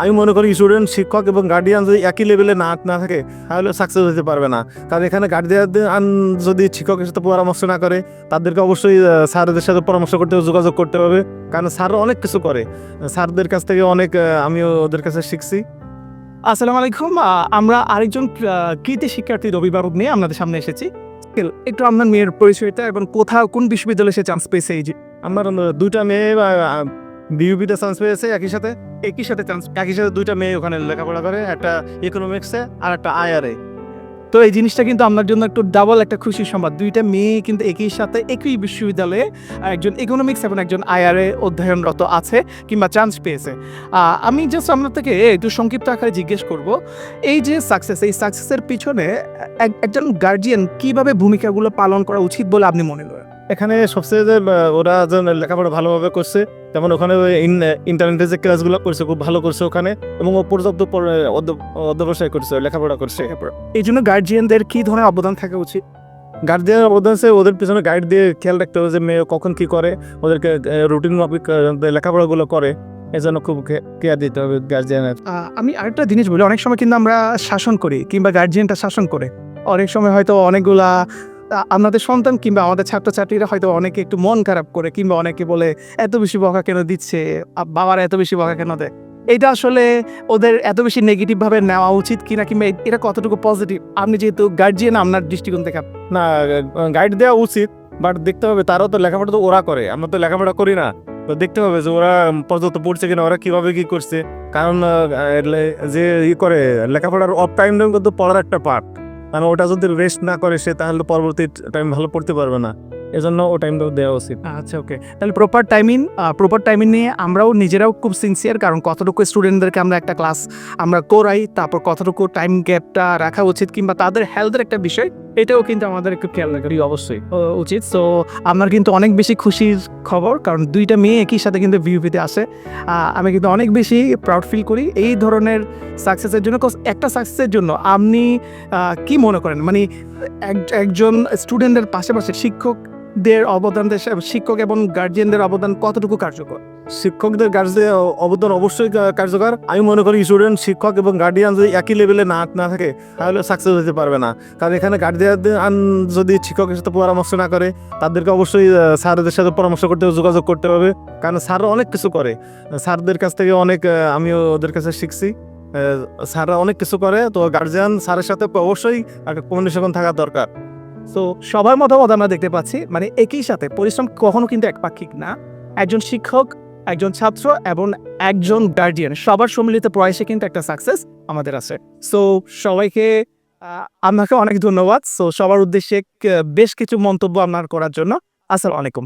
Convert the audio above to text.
আমি মনে করি স্টুডেন্ট শিক্ষক এবং গার্ডিয়ান যদি একই লেভেলে না না থাকে তাহলে সাকসেস হতে পারবে না। কারণ এখানে গার্ডিয়ান যদি শিক্ষকের সাথে পরামর্শ না করে তাদেরকে অবশ্যই স্যারদের সাথে পরামর্শ করতে হবে যোগাযোগ করতে হবে। কারণ স্যার অনেক কিছু করে। স্যারদের কাছ থেকে অনেক আমি ওদের কাছে শিখছি। আসসালামু আলাইকুম আমরা আরেকজন কৃতি শিক্ষার্থীর অভিভাবক নিয়ে আপনাদের সামনে এসেছি। একটু আপনার মেয়ের পরিচয়টা এবং কোথাও কোন বিশ্ববিদ্যালয়ে সে চান্স পেয়েছে? এই যে আমার দুইটা মেয়ে বিউপিতে চান্স পেয়েছে একই সাথে। একই সাথে চান্স একই সাথে দুইটা মেয়ে ওখানে লেখাপড়া করে, একটা ইকোনমিক্সে আর একটা আয়ারে তো এই জিনিসটা কিন্তু আপনার জন্য একটু ডাবল একটা খুশির সংবাদ। দুইটা মেয়ে কিন্তু একই সাথে একই বিশ্ববিদ্যালয়ে একজন ইকোনমিক্স এবং একজন আইআরএ অধ্যয়নরত আছে কিংবা চান্স পেয়েছে। আমি জাস্ট আপনার থেকে একটু সংক্ষিপ্ত আকারে জিজ্ঞেস করব, এই যে সাকসেস এই সাকসেসের পিছনে এক- একজন গার্জিয়ান কীভাবে ভূমিকাগুলো পালন করা উচিত বলে আপনি মনে করেন? এখানে সবচেয়ে যে ওরা যেন লেখাপড়া ভালোভাবে করছে যেমন ওখানে ইন্টারনেটে যে ক্লাসগুলো করছে খুব ভালো করছে ওখানে এবং ও পর্যাপ্ত অধ্য- অধ্যবসায় করছে লেখাপড়া করছে। এই জন্য গার্জিয়ানদের কি ধরনের অবদান থাকা উচিত? গার্জিয়ান অবদান আছে ওদের পিছনে গাইড দিয়ে খেয়াল রাখতে হবে যে মেয়ে কখন কি করে ওদেরকে রুটিন মাফিক লেখাপড়াগুলো করে এজন্য খুব কেয়ার দিতে হবে গার্জিয়ানের আমি আরেকটা জিনিস বলি অনেক সময় কিন্তু আমরা শাসন করি কিংবা গার্জিয়ানটা শাসন করে। অনেক সময় হয়তো অনেকগুলা আমাদের সন্তান কিংবা আমাদের ছাত্রছাত্রীরা হয়তো অনেকে একটু মন খারাপ করে কিংবা অনেকে বলে, এত বেশি বকা কেন দিচ্ছে? বাবার এত বেশি বকা কেন দেয়? এটা আসলে ওদের এত বেশি নেগেটিভ ভাবে নেওয়া উচিত কিনা কিংবা এটা কতটুকু পজিটিভ আপনি যেহেতু গার্জিয়ান আপনার দৃষ্টিকোণ থেকে না গাইড দেওয়া উচিত বাট দেখতে হবে, তারাও তো লেখাপড়া তো ওরা করে, আমরা তো লেখাপড়া করি না। তো দেখতে হবে যে ওরা পর্যন্ত পড়ছে কিনা, ওরা কীভাবে কি করছে। কারণ যে ই করে, লেখাপড়ার অফ টাইম কিন্তু পড়ার একটা পার্ট মানে ওটা যদি রেস্ট না করে সে, তাহলে পরবর্তী টাইম ভালো পড়তে পারবে না। এজন্য ও টাইমটা দেওয়া উচিত। আচ্ছা ওকে তাহলে প্রপার টাইমিং প্রপার টাইমিং নিয়ে আমরাও নিজেরাও খুব সিনসিয়ার কারণ কতটুকু স্টুডেন্টদেরকে আমরা একটা ক্লাস আমরা করাই, তারপর কতটুকু টাইম গ্যাপটা রাখা উচিত, কিংবা তাদের হেলথের একটা বিষয় এটাও কিন্তু আমাদের একটু খেয়াল রাখা অবশ্যই উচিত। সো আমার কিন্তু অনেক বেশি খুশির খবর, কারণ দুইটা মেয়ে একই সাথে কিন্তু ভিউপিতে আসে। আমি কিন্তু অনেক বেশি প্রাউড ফিল করি এই ধরনের সাকসেসের জন্য একটা সাকসেসের জন্য আপনি কি মনে করেন? মানে এক- একজন স্টুডেন্টের পাশাপাশি শিক্ষকদের অবদান, শিক্ষক এবং গার্জিয়ানদের অবদান কতটুকু কার্যকর? শিক্ষকদের কার্যে অবদান অবশ্যই কার্যকর। আমি মনে করি স্টুডেন্ট শিক্ষক এবং গার্ডিয়ান যদি একই লেভেলে না না থাকে, তাহলে সাকসেস হতে পারবে না। কারণ এখানে গার্ডিয়ান যদি শিক্ষকের সাথে পরামর্শ না করে, তাদেরকে অবশ্যই স্যারদের সাথে পরামর্শ করতে হবে, যোগাযোগ করতে হবে। কারণ স্যার অনেক কিছু করে। স্যারদের কাছ থেকে অনেক আমি ওদের কাছে শিখছি। স্যাররা অনেক কিছু করে, তো গার্জিয়ান স্যারের সাথে অবশ্যই একটা কমিউনিকেশন থাকা দরকার। সো সবার মতামত আমরা দেখতে পাচ্ছি মানে একই সাথে পরিশ্রম কখনো কিন্তু একপাক্ষিক না। একজন শিক্ষক একজন ছাত্র এবং একজন গার্ডিয়ান সবার সম্মিলিত প্রয়াসে কিন্তু একটা সাকসেস আমাদের আছে। সো সবাইকে আপনাকে অনেক ধন্যবাদ। সো সবার উদ্দেশ্যে বেশ কিছু মন্তব্য আপনার করার জন্য। আসসালামু আলাইকুম।